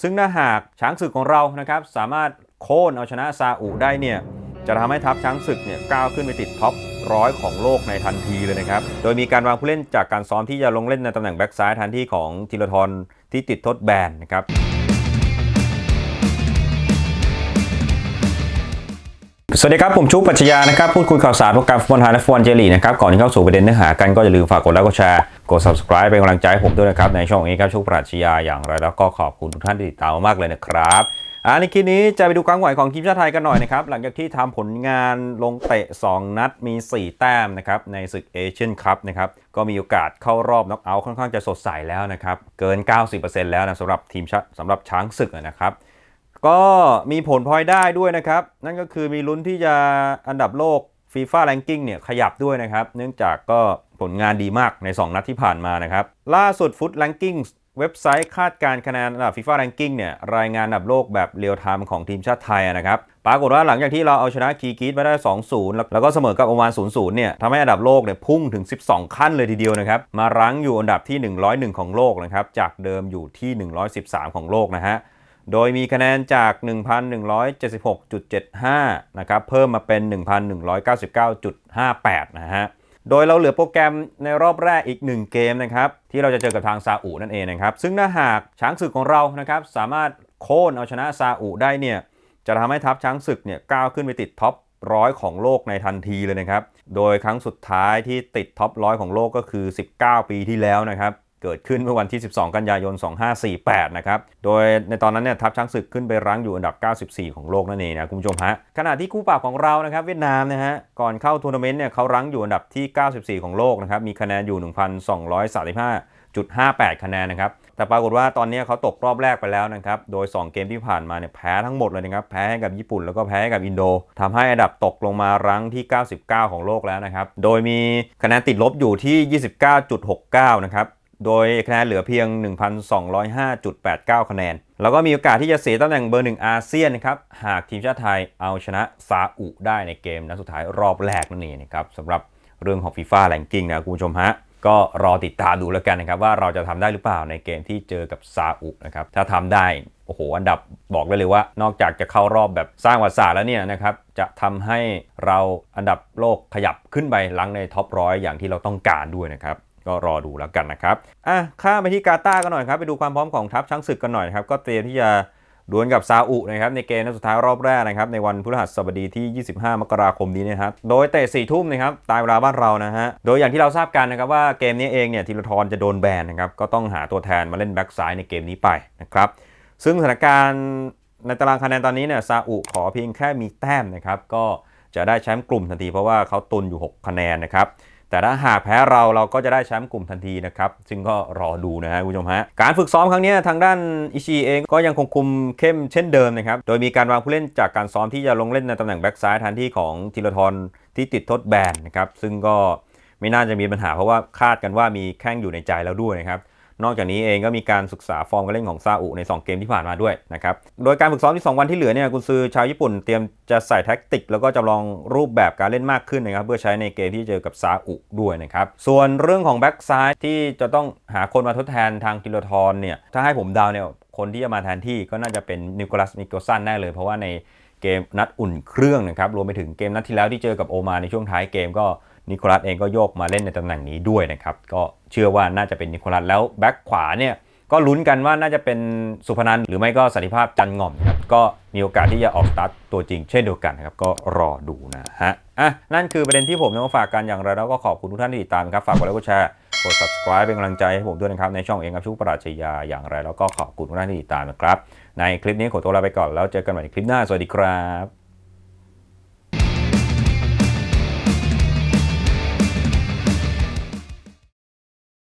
ซึ่งถ้าหากช้างศึกของเรานะครับสามารถโค่นเอาชนะซาอุได้เนี่ยจะทำให้ทัพช้างศึกเนี่ยก้าวขึ้นไปติดท็อปร้อยของโลกในทันทีเลยนะครับ โดยมีการวางผู้เล่นจากการซ้อมที่จะลงเล่นในตำแหน่งแบ็กซ้ายแทนที่ของธีรทรที่ติดทดแบนนะครับ สวัสดีครับ ผมชูปัชญานะครับ พูดคุยข่าวสารวงการฟุตบอลไทยและฟุตบอลเจลีนะครับ ก่อนที่เข้าสู่ประเด็นเนื้อหากันก็อย่าลืมฝากกดไลค์กดแชร์กด subscribe เป็นกำลังใจให้ผมด้วยนะครับ ในช่องนี้ครับชูปัชญาอย่างไรแล้วก็ขอบคุณทุกท่านที่ติดตามมากเลยนะครับอ่าในคลิปนี้จะไปดูการไหวของทีมชาติไทยกันหน่อยนะครับ หลังจากที่ทำผลงานลงเตะ 2 นัดมี 4 แต้มนะครับในศึกเอเชียนคัพนะครับก็มีโอกาสเข้ารอบน็อกเอาท์ค่อนข้างจะสดใสแล้วนะครับเกิน 90%แล้วนะสำหรับทีมชาติสำหรับช้างศึกนะครับ ก็มีผลพลอยได้ด้วยนะครับ นั่นก็คือมีลุ้นที่จะอันดับโลกฟีฟ่าแรงกิ้งเนี่ยขยับด้วยนะครับ เนื่องจากก็ผลงานดีมากใน 2 นัดที่ผ่านมานะครับ ล่าสุดฟุตแรงกิ้งเว็บไซต์คาดการคะแนนอันดับฟีฟ่าแรงกิ้งเนี่ยรายงานอันดับโลกแบบเรียลไทม์ของทีมชาติไทยนะครับ ปรากฏว่าหลังจากที่เราเอาชนะคีร์กีสมาได้ 2-0 แล้วก็เสมอกับโอมาน 0-0 เนี่ยทำให้อันดับโลกเนี่ยพุ่งถึง 12 ขั้นเลยทีเดียวนะครับ มารั้งอยู่อันดับที่ 101 ของโลกนะครับ จากเดิมอยู่ที่ 113 ของโลกนะฮะ โดยมีคะแนนจาก 1,176.75 นะครับ เพิ่มมาเป็น 1,199.58 นะฮะ โดยเราเหลือโปรแกรมในรอบแรกอีก 1 เกมนะครับ ที่เราจะเจอกับทางซาอุนั่นเองนะครับ ซึ่งถ้าหากช้างศึกของเรานะครับ สามารถโค่นเอาชนะซาอุได้เนี่ย จะทำให้ทัพช้างศึกเนี่ยก้าวขึ้นไปติดท็อปร้อยของโลกในทันทีเลยนะครับ โดยครั้งสุดท้ายที่ติดท็อปร้อยของโลกก็คือ 19 ปีที่แล้วนะครับ เกิดขึ้นเมื่อวันที่ 12 กันยายน 2548 นะครับ โดยในตอนนั้นเนี่ยทัพช้างศึกขึ้นไปรั้งอยู่อันดับ 94 ของโลกนั่นเองนะคุณผู้ชมฮะ ขณะที่คู่ปรับของเรานะครับเวียดนามนะฮะ ก่อนเข้าทัวร์นาเมนต์เนี่ยเขารั้งอยู่อันดับที่ 94 ของโลกนะครับ มีคะแนนอยู่ 1,235.58 คะแนนนะครับ แต่ปรากฏว่าตอนนี้เขาตกรอบแรกไปแล้วนะครับ โดย 2 เกมที่ผ่านมาเนี่ยแพ้ทั้งหมดเลยนะครับ แพ้ให้กับญี่ปุ่นแล้วก็แพ้ให้กับอินโดทำให้อันดับตกลงมารั้งที่ 99 ของโลกแล้วนะครับ โดยมีคะแนนติดลบอยู่ที่ 29.69 นะครับ โดยคะแนนเหลือเพียง 1,205.89 คะแนน แล้วก็มีโอกาสที่จะเสียตำแหน่งเบอร์หนึ่งอาเซียนนะครับ หากทีมชาติไทยเอาชนะซาอุได้ในเกมนัดสุดท้ายรอบแรกนั่นเองนะครับสำหรับเรื่องของ FIFA Ranking นะคุณผู้ชมฮะ ก็รอติดตามดูแล้วกันนะครับ ว่าเราจะทำได้หรือเปล่าในเกมที่เจอกับซาอุนะครับ ถ้าทำได้ โอ้โห อันดับบอกได้เลยว่านอกจากจะเข้ารอบแบบสร้างวัติศาสตร์แล้วเนี่ยนะครับ จะทำให้เราอันดับโลกขยับขึ้นไปลังในท็อปร้อยอย่างที่เราต้องการด้วยนะครับ ก็รอดูแล้วกันนะครับอะข้ามไปที่กาตาร์กันหน่อยครับ ไปดูความพร้อมของทัพช้างศึกกันหน่อยครับ ก็เตรียมที่จะดวลกับซาอุนะครับในเกมนัดสุดท้ายรอบแรกนะครับในวันพฤหัสบดีที่ 25 มกราคมนี้นะครับโดยเตะ4ทุ่มนะครับตามเวลาบ้านเรานะฮะโดยอย่างที่เราทราบกันนะครับว่าเกมนี้เองเนี่ยธีรทรจะโดนแบนนะครับก็ต้องหาตัวแทนมาเล่นแบ็กซ้ายในเกมนี้ไปนะครับซึ่งสถานการณ์ในตารางคะแนนตอนนี้เนี่ยซาอุขอเพียงแค่มีแต้มนะครับก็จะได้แชมป์กลุ่มทันทีเพราะว่าเขาตุนอยู่ 6 คะแนนนะครับ แต่ถ้าหากแพ้เราเราก็จะได้แชมป์กลุ่มทันทีนะครับ ซึ่งก็รอดูนะฮะคุณผู้ชมฮะ การฝึกซ้อมครั้งนี้ทางด้านอิชิเองก็ยังคงคุมเข้มเช่นเดิมนะครับ โดยมีการวางผู้เล่นจากการซ้อมที่จะลงเล่นในตำแหน่งแบ็กซ้ายแทนที่ของธีรทรที่ติดทดแบนนะครับ ซึ่งก็ไม่น่าจะมีปัญหาเพราะว่าคาดกันว่ามีแข้งอยู่ในใจแล้วด้วยนะครับ นอกจากนี้เองก็มีการศึกษาฟอร์มการเล่นของซาอุใน 2 เกมที่ผ่านมาด้วยนะครับ โดยการฝึกซ้อมที่ 2 วันที่เหลือเนี่ยกุนซือชาวญี่ปุ่นเตรียมจะใส่แท็กติก แล้วก็จำลองรูปแบบการเล่นมากขึ้นนะครับเพื่อใช้ในเกมที่เจอกับซาอุด้วยนะครับ ส่วนเรื่องของแบ็กซ้ายที่จะต้องหาคนมาทดแทนทางกิโลทรเนี่ยถ้าให้ผมดาวเนี่ยคนที่จะมาแทนที่ก็น่าจะเป็นนิโคลัสนิโกซันแน่เลยเพราะว่าในเกมนัดอุ่นเครื่องนะครับรวมไปถึงเกมนัดที่แล้วที่เจอกับโอมานในช่วงท้ายเกมก็ นิโคลัสเองก็โยกมาเล่นในตำแหน่งนี้ด้วยนะครับ ก็เชื่อว่าน่าจะเป็นนิโคลัสแล้วแบ็คขวาเนี่ยก็ลุ้นกันว่าน่าจะเป็นสุพนันหรือไม่ก็สันติภาพจันง่อมครับก็มีโอกาสที่จะออกสตาร์ทตัวจริงเช่นเดียวกันนะครับก็รอดูนะฮะอะนั่นคือประเด็นที่ผมนำมาฝากกันอย่างไรแล้วก็ขอบคุณทุกท่านที่ติดตามครับฝากกดไลค์กดแชร์กด subscribe เป็นกำลังใจให้ผมด้วยนะครับในช่องเองครับชุกปราชญาอย่างไรแล้วก็ขอบคุณทุกท่านที่ติดตามนะครับ ในคลิปนี้ขอตัวลาไปก่อนแล้วเจอกันใหม่ในคลิปหน้าสวัสดีครับ